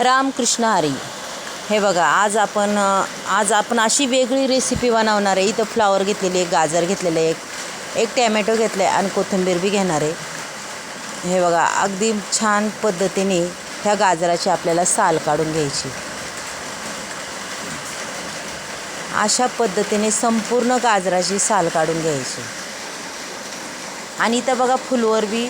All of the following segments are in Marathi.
रामकृष्ण हरी. हे बघा आज आपण आज आपण अशी वेगळी रेसिपी बनवणार आहे. इथं फ्लावर घेतलेली आहे गाजर घेतलेलं आहे एक एक टॅमॅटो घेतलं आहे आणि कोथिंबीर बी घेणार आहे. हे बघा अगदी छान पद्धतीने ह्या गाजराची आपल्याला साल काढून घ्यायची. अशा पद्धतीने संपूर्ण गाजराची साल काढून घ्यायची. आणि इथं बघा फुलवर बी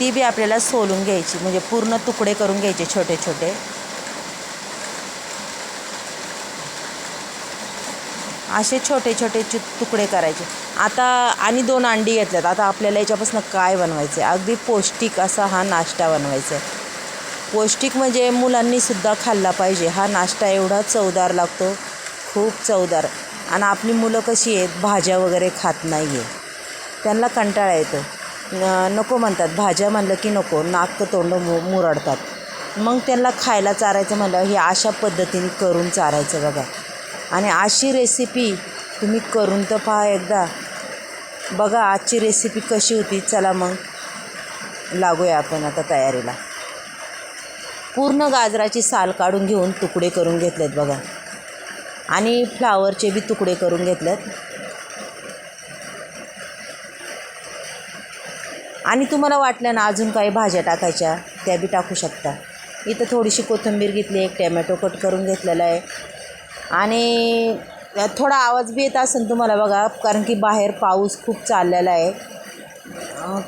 ती बी आपल्याला सोलून घ्यायची म्हणजे पूर्ण तुकडे करून घ्यायचे छोटे छोटे. असे छोटे छोटे चु तुकडे करायचे. आता आणि दोन अंडी घेतल्यात. आता आपल्याला याच्यापासून काय बनवायचं आहे अगदी पौष्टिक असा हा नाश्ता बनवायचा आहे पौष्टिक म्हणजे मुलांनीसुद्धा खाल्ला पाहिजे. हा नाश्ता एवढा चवदार लागतो. खूप चवदार. आणि आपली मुलं कशी आहेत? भाज्या वगैरे खात नाही आहे त्यांना कंटाळा येतो. नको म्हणतात. भाज्या म्हणलं की नको. नाक तोंड मु मुरडतात. मग त्यांना खायला चारायचं म्हणलं हे अशा पद्धतीने करून चारायचं बघा. आणि अशी रेसिपी तुम्ही करून तर पहा एकदा. बघा आजची रेसिपी कशी होती. चला मग लागूया आपण आता तयारीला. पूर्ण गाजराची साल काढून घेऊन तुकडे करून घेतलेत बघा. आणि फ्लावरचे बी तुकडे करून घेतलेत. आणि तुम्हाला वाटलं ना अजून काही भाज्या टाकायच्या त्या बी टाकू शकता. इथं थोडीशी कोथिंबीर घेतली एक टॅमॅटो कट करून घेतलेला आहे. आणि थोडा आवाज बी येत असेल तुम्हाला बघा कारण की बाहेर पाऊस खूप चाललेला आहे.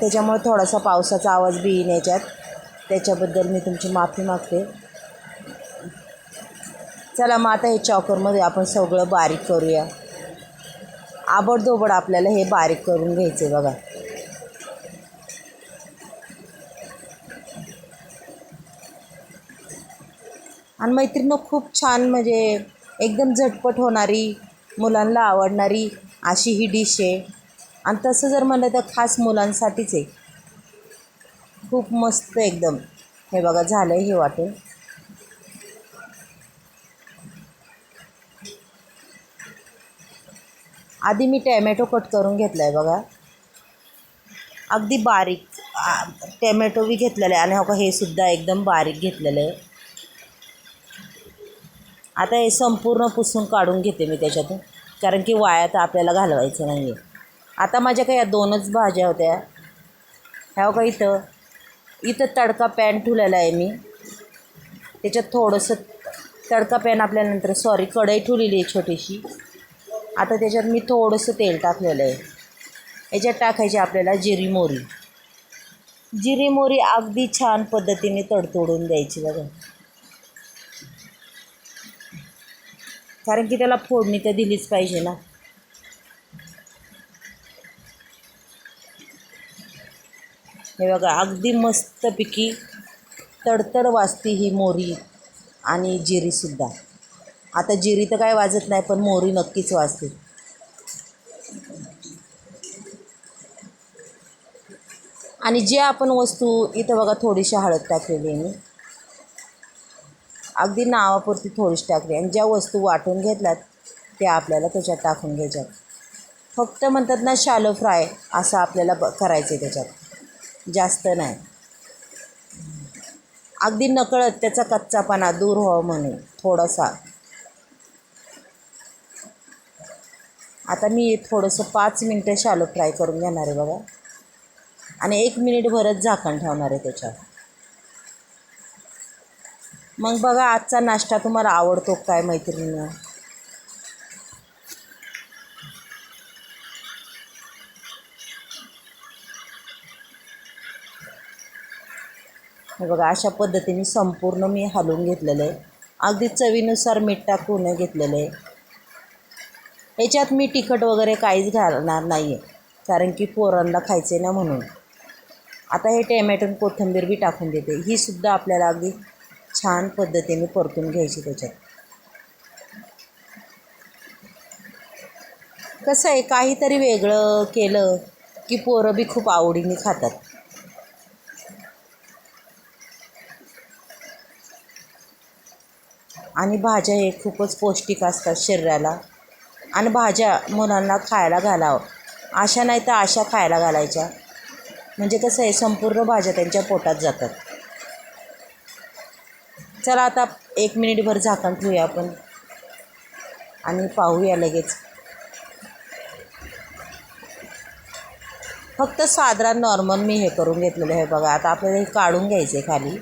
त्याच्यामुळे थोडासा पावसाचा आवाज बी येईन याच्यात. त्याच्याबद्दल मी तुमची माफी मागते. चला मग आता हे चॉकरमध्ये आपण सगळं बारीक करूया. आबडधोबड आपल्याला हे बारीक करून घ्यायचं आहे बघा. आणि मैत्रिणं खूप छान म्हणजे एकदम झटपट होणारी मुलांना आवडणारी अशी ही डिश आहे. आणि तसं जर म्हणलं तर खास मुलांसाठीच आहे. खूप मस्त एकदम. हे बघा झालं आहे हे वाटेल आधी मी टॅमॅटो कट करून घेतला आहे बघा. अगदी बारीक टॅमॅटो बी घेतलेला आहे आणि हो का हे सुद्धा एकदम बारीक घेतलेलं आहे. आता हे संपूर्ण पुसून काढून घेते मी त्याच्यातून. कारण की वाया तर आपल्याला घालवायचं नाही आहे आता माझ्या काही या दोनच भाज्या होत्या. ह्या का इथं. इथं तडका पॅन ठेवलेला आहे मी. त्याच्यात थोडंसं तडका पॅन आपल्यानंतर सॉरी कढई ठेवलेली आहे छोटीशी. आता त्याच्यात मी थोडंसं तेल टाकलेलं आहे. याच्यात टाकायची आपल्याला जिरी मोरी जिरी मोरी अगदी छान पद्धतीने तडतोडून द्यायची बघा. कारण की त्याला फोडणी तर दिलीच पाहिजे ना. हे बघा अगदी मस्तपैकी तडतड वाजती ही मोरी आणि जिरीसुद्धा. आता जिरी तर काय वाजत नाही पण मोरी नक्कीच वाजते. आणि जे आपण वस्तू इथं बघा थोडीशी हळद टाकलेली आहे मी. अगदी नावापुरती थोडीशी टाकली. आणि ज्या वस्तू वाटून घेतल्यात त्या आपल्याला त्याच्यात टाकून घ्यायच्यात. फक्त म्हणतात ना शालो फ्राय असं आपल्याला ब करायचं आहे त्याच्यात. जास्त नाही. अगदी नकळत त्याचा कच्चापणा दूर व्हावं म्हणून थोडासा. आता मी थोडंसं पाच मिनटं शालो फ्राय करून घेणार आहे बघा. आणि एक मिनिट भरत झाकण ठेवणार आहे त्याच्यावर. मग बघा आजचा नाश्ता तुम्हाला आवडतो काय मैत्रिणीनं? हे बघा अशा पद्धतीने संपूर्ण मी हलवून घेतलेलं आहे. अगदी चवीनुसार मीठ टाकून घेतलेलं आहे. याच्यात मी तिखट वगैरे काहीच घालणार नाही आहे कारण की पोरांना खायचे ना म्हणून. आता हे टॅमॅटो कोथिंबीर बी टाकून देते. ही सुद्धा आपल्याला अगदी छान पद्धतीने परतून घ्यायची त्याच्यात. कसं आहे काहीतरी वेगळं केलं की पोरं बी खूप आवडीने खातात. आणि भाज्या हे खूपच पौष्टिक असतात शरीराला. आणि भाज्या मुलांना खायला घालावं. अशा नाही तर अशा खायला घालायच्या. म्हणजे कसं आहे संपूर्ण भाज्या त्यांच्या पोटात जातात. चला आता एक मिनिटभर झाकण ठेवूया आपण. आणि पाहूया लगेच. फक्त साधारण नॉर्मल मी हे करून घेतलेलं आहे बघा. आता आपल्याला हे काढून घ्यायचं आहे खाली.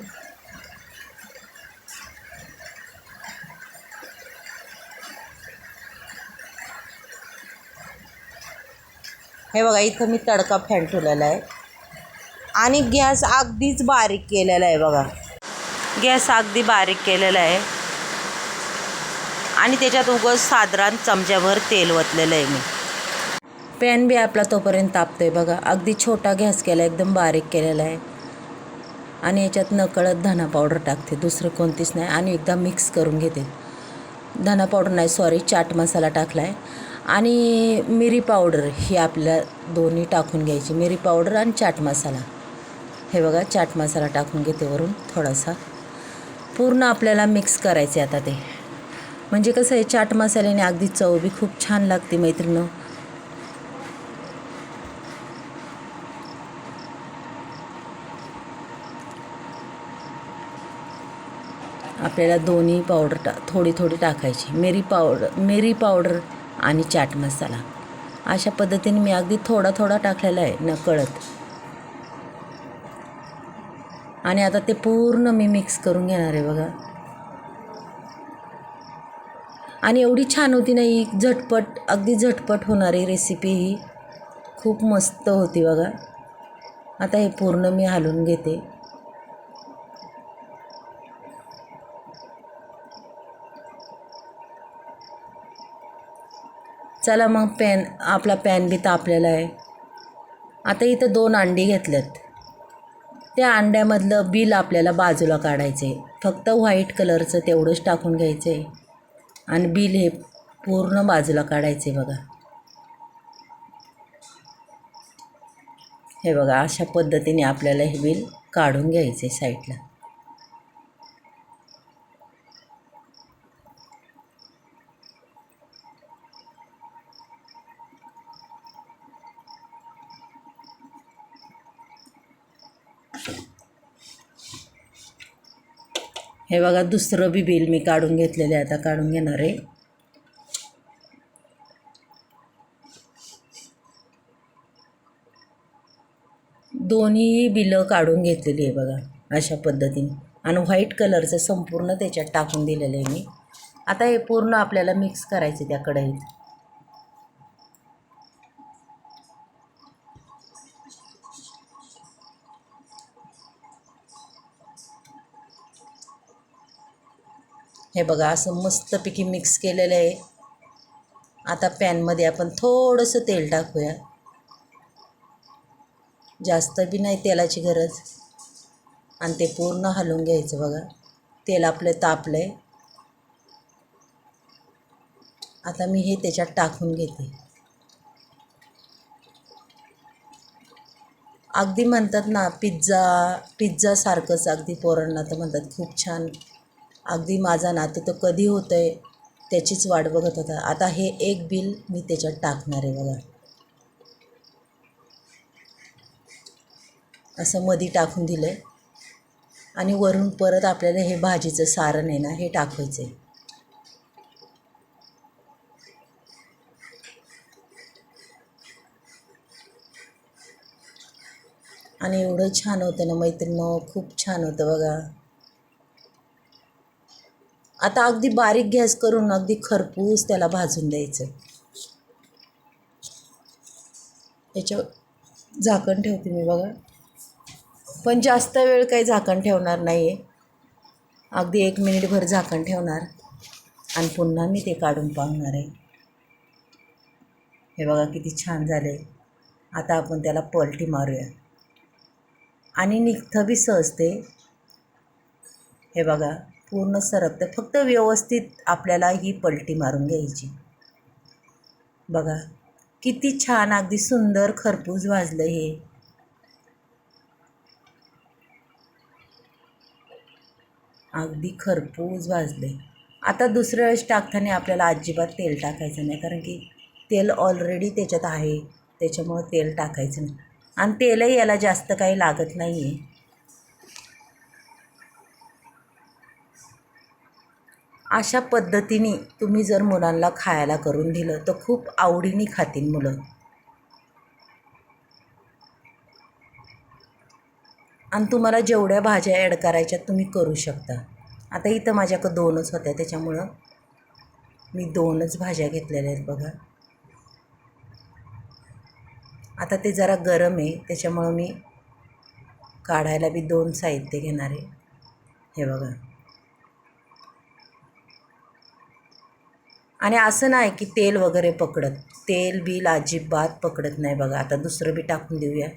हे बघा इथं मी तडका फॅन ठेवलेला आहे. आणि गॅस अगदीच बारीक केलेला आहे बघा. गॅस अगदी बारीक केलेला आहे. आणि त्याच्यात उगस साधारण चमच्याभर तेल वतलेलं आहे मी. पॅन बी आपला तोपर्यंत तापतो आहे बघा. अगदी छोटा गॅस केला एकदम बारीक केलेला आहे. आणि याच्यात नकळत धना पावडर टाकते दुसरं कोणतीच नाही. आणि एकदा मिक्स करून घेते. धना पावडर नाही सॉरी चाट मसाला टाकला आहे. आणि मिरी पावडर ही आपल्या दोन्ही टाकून घ्यायची. मिरी पावडर आणि चाट मसाला. हे बघा चाट मसाला टाकून घेते वरून थोडासा. पूर्ण आपल्याला मिक्स करायचे आता ते. म्हणजे कसं आहे चाट मसाल्याने अगदी चव बी खूप छान लागते मैत्रिणं आपल्याला दोन्ही पावडर टा थोडी थोडी टाकायची. मेरी पावडर मेरी पावडर आणि चाट मसाला. अशा पद्धतीने मी अगदी थोडा थोडा टाकलेला आहे नकळत आणि आता ते पूर्ण मी मिक्स करून घेणार आहे बघा. आणि एवढी छान होती ना ही झटपट अगदी झटपट होणारी रेसिपी ही. खूप मस्त होती बघा. आता हे पूर्ण मी हलवून घेते. चला मग पॅन आपला पॅन बी तापलेला आहे. आता इथं दोन अंडी घेतल्यात. त्या अंड्यामधलं बिल आपल्याला बाजूला काढायचं. आहे फक्त व्हाईट कलरचं तेवढंच टाकून घ्यायचं. आहे आणि बिल हे पूर्ण बाजूला काढायचे बघा. हे बघा अशा पद्धतीने आपल्याला हे बिल काढून घ्यायचे साईडला. हे बघा दुसरं बी बिल मी काढून घेतलेले आहे. आता काढून घेणार आहे. दोन्ही बिलं काढून घेतलेली आहे बघा अशा पद्धतीने. आणि व्हाईट कलरचं संपूर्ण त्याच्यात टाकून दिलेलं आहे मी. आता हे पूर्ण आपल्याला मिक्स करायचं त्या कढईत. हे बघा असं मस्तपैकी मिक्स केलेलं आहे. आता पॅनमध्ये आपण थोडंसं तेल टाकूया. जास्त बी नाही तेलाची गरज. आणि ते पूर्ण हलवून घ्यायचं बघा. तेल आपलं तापलं आहे आता मी हे त्याच्यात टाकून घेते. अगदी म्हणतात ना पिझ्झा पिझ्झासारखंच अगदी पोरांना तर म्हणतात खूप छान अगदी माझा नातू तर कधी होतं आहे त्याचीच वाट बघत होता. आता हे एक बिल मी त्याच्यात टाकणार आहे बघा. असं मधी टाकून दिलं आहे आणि वरून परत आपल्याला हे भाजीचं सारण आहे ना हे टाकायचं आहे आणि एवढं छान होतं ना मैत्रिणं खूप छान होतं बघा. आता अगदी बारीक गॅस करून अगदी खरपूस त्याला भाजून द्यायचं. याच्या झाकण ठेवते मी बघा. पण जास्त वेळ काही झाकण ठेवणार नाही आहे अगदी एक मिनिटभर झाकण ठेवणार. आणि पुन्हा मी ते काढून पाहणार आहे. हे बघा किती छान झाले आता आपण त्याला पलटी मारूया. आणि निघतं बी सहजते हे बघा. पूर्ण सरकतं फक्त व्यवस्थित आपल्याला ही पलटी मारून घ्यायची. बघा किती छान अगदी सुंदर खरपूस भाजलं हे. अगदी खरपूस भाजले आता दुसऱ्या वेळेस टाकताना आपल्याला अजिबात तेल टाकायचं नाही कारण की तेल ऑलरेडी त्याच्यात आहे. त्याच्यामुळं तेल टाकायचं नाही. आणि तेलही याला जास्त काही लागत नाही आहे अशा पद्धतीने तुम्ही जर मुलांना खायला करून दिलं तर खूप आवडीने खातील मुलं. आणि तुम्हाला जेवढ्या भाज्या ॲड करायच्या तुम्ही करू शकता. आता इथं माझ्याकडं दोनच होत्या त्याच्यामुळं मी दोनच भाज्या घेतलेल्या आहेत बघा. आता ते जरा गरम आहे त्याच्यामुळं मी काढायला बी दोन साहित्य घेणार आहे. हे बघा. आणि असं नाही की तेल वगैरे पकडत. तेल बिल अजिबात पकडत नाही बघा. आता दुसरं बी टाकून देऊया.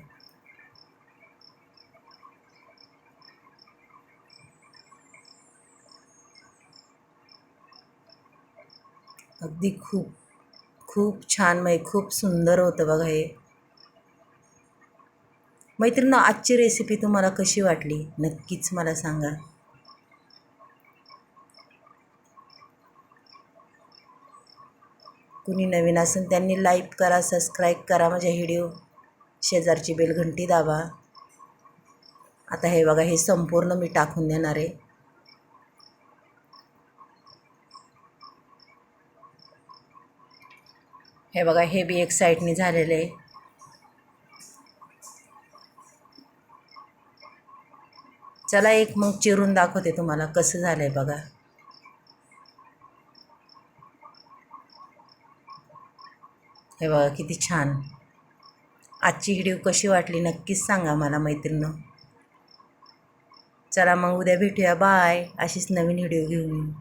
अगदी खूप खूप छान मै खूप सुंदर होतं बघा हे. मैत्रिणी आजची रेसिपी तुम्हाला कशी वाटली? नक्कीच मला सांगा. कुणी नवीन असेल त्यांनी लाईक करा सबस्क्राईब करा माझ्या व्हिडिओ शेजारची बेलघंटी दाबा. आता हे बघा हे संपूर्ण मी टाकून देणार आहे. हे बघा हे बी एक साईडने झालेलं आहे. चला एक मग चिरून दाखवते तुम्हाला कसं झालं आहे बघा. हे बघा किती छान. आजची व्हिडिओ कशी वाटली नक्कीच सांगा मला मैत्रिणं चला मग उद्या भेटूया. बाय. अशीच नवीन व्हिडिओ घेऊन.